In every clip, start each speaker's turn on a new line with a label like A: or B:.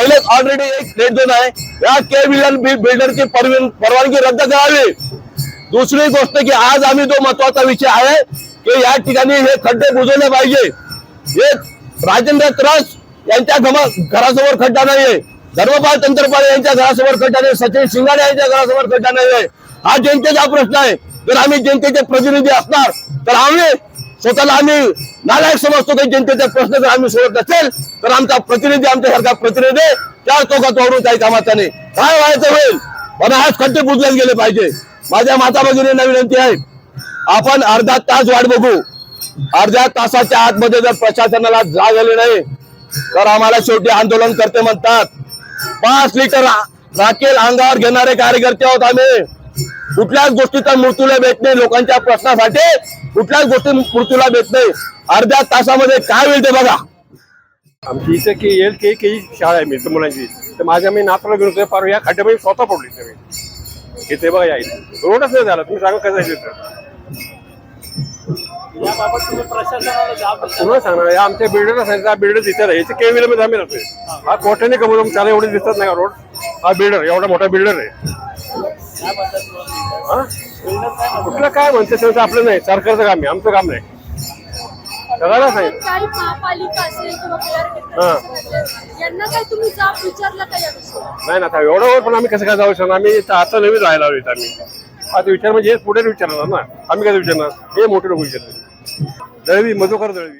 A: पहिले ऑलरेडी एक red zone आहे. या के बिल्डरची परवानगी रद्द करावी. दुसरी गोष्ट की आज आम्ही जो महत्त्वाचा विषय आहे की या ठिकाणी हे खड्डे बुजवले पाहिजे. हे राजेंद्र त्रस यांच्या घमा- घरासमोर खड्डा नाहीये. धर्मपाल तंत्रपाल यांच्या घरासमोर खड्डा नाही सचिन शिंगाडे यांच्या घरासमोर खड्डा नाहीये. हा जनतेचा प्रश्न आहे. जर आम्ही जनतेचे प्रतिनिधी असणार तर आम्ही स्वतःला आम्ही नालायक समजतो काही जनतेचा प्रश्न जर आम्ही सोडत नसेल तर आमचा प्रतिनिधी आमच्यासारखा प्रतिनिधी चार चौकात वावरून काही कामाचा नाही. काय व्हायचं होईल? पण आज खड्डे बुजले गेले पाहिजे. माझ्या माता भगिनींना विनंती आहे. आपण अर्धा तास वाट बघू. अर्ध्या तासाच्या आतमध्ये जर प्रशासनाला जाग आली नाही तर आम्हाला शेवटी आंदोलन करते म्हणतात पाच लिटर रा- राखेल अंगावर घेणारे कार्यकर्ते आहोत आम्ही. कुठल्याच गोष्टीचा मृत्यूला भेट नाही लोकांच्या प्रश्नासाठी. कुठल्याच गोष्टी मृत्यूला भेट नाही. अर्ध्या तासामध्ये काय होईल ते बघा.
B: आमची इथं की एल के के शाळा आहे मित्र मुलांची. तर माझ्या मी नातला घेऊन होतो पार या खड्ड्यामध्ये स्वतः पडली तुम्ही इथे बघा या रोडच नाही झाला. तुम्ही सांगा कसं
C: जाब
B: पुन्हा सांगणार? या आमच्या बिल्डर असायचा बिल्डर इथे के मध्ये आम्ही राहतोय हा कोट्याने कमवतो त्याला एवढे दिसत नाही का रोड? हा बिल्डर एवढा मोठा बिल्डर आहे? कुठलं काय म्हणते त्यांचं आपलं नाही. सरकारचं काम आहे आमचं काम नाही. सगळ्याला सांगितलं.
D: काही महापालिका असेल किंवा
B: हा.
D: असेल यांना काय तुम्ही जाब विचारला का या विषयावर
B: नाही ना आता एवढं वर पण आम्ही कसं काय जाऊ शकणार? आम्ही इथं आता नवीन राहायला आलो इथं आम्ही. आता विचार म्हणजे हे पुढे विचारणार ना. आम्ही काय विचारणार? हे मोठे लोक विचारणार दळवी मधुकर दळवी.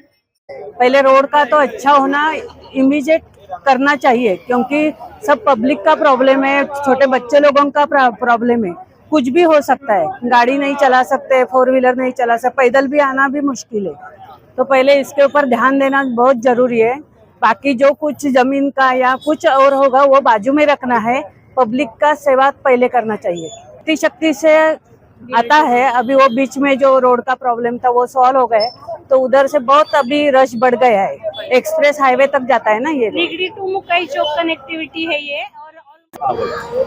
E: पहले रोड का तो अच्छा होना इमीडिएट करना चाहिए, क्योंकि सब पब्लिक का प्रॉब्लम है, छोटे बच्चे लोगों का प्रॉब्लम है। कुछ भी हो सकता है, गाड़ी नहीं चला सकते फोर व्हीलर नहीं चला सकते, पैदल भी आना भी मुश्किल है। तो पहले इसके ऊपर ध्यान देना बहुत ज़रूरी है। बाकी जो कुछ ज़मीन का या कुछ और होगा, वो बाजू में रखना है। पब्लिक का सेवा पहले करना चाहिए। शक्ति से आता है। अभी वो बीच में जो रोड का प्रॉब्लम था, वो सॉल्व हो गए तो उधर से बहुत अभी रश बढ़ गया है। एक्सप्रेस हाईवे तक जाता है ना ये।
F: निगडी टू मुकाई चौक कनेक्टिव्हिटी है ये.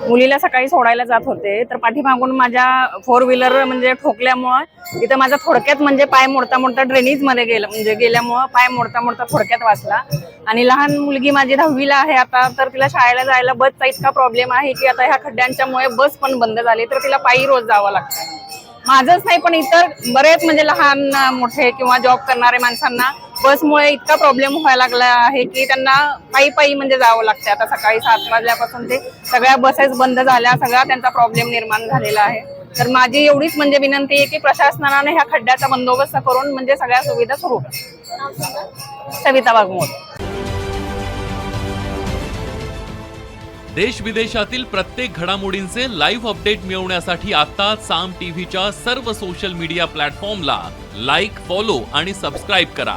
F: मुलीला सकाळी सोडायला जात होते तर पाठीमागून माझ्या फोर व्हीलर म्हणजे ठोकल्यामुळं इथं माझा थोडक्यात म्हणजे पाय मोडता मोडता ड्रेनेजमध्ये गेलं म्हणजे गेल्यामुळं पाय मोडता मोडता थोडक्यात वाचला. आणि लहान मुलगी माझी दहावीला आहे आता तर तिला शाळेला जायला बसचा इतका प्रॉब्लेम आहे की आता ह्या खड्ड्यांच्यामुळे बस पण बंद झाली तर तिला पायी रोज जावं लागतं. माझंच नाही पण इतर बरेच म्हणजे लहान मोठे किंवा जॉब करणारे माणसांना बसमुळे इतका प्रॉब्लेम व्हायला लागला आहे की त्यांना पायी पायी म्हणजे जावं लागतं आता सकाळी सात वाजल्यापासून ते सगळ्या बसेस बंद झाल्या सगळा त्यांचा प्रॉब्लेम निर्माण झालेला आहे. तर माझी एवढीच म्हणजे विनंती आहे की प्रशासनाने ह्या खड्ड्याचा बंदोबस्त करून म्हणजे सगळ्या सुविधा सुरू सविता वाघमोड
G: देश विदेशातील प्रत्येक घडामोडींचे लाईव्ह अपडेट मिळवण्यासाठी आता साम टीव्हीच्या सर्व सोशल मीडिया प्लॅटफॉर्मला लाईक फॉलो आणि सबस्क्राईब करा.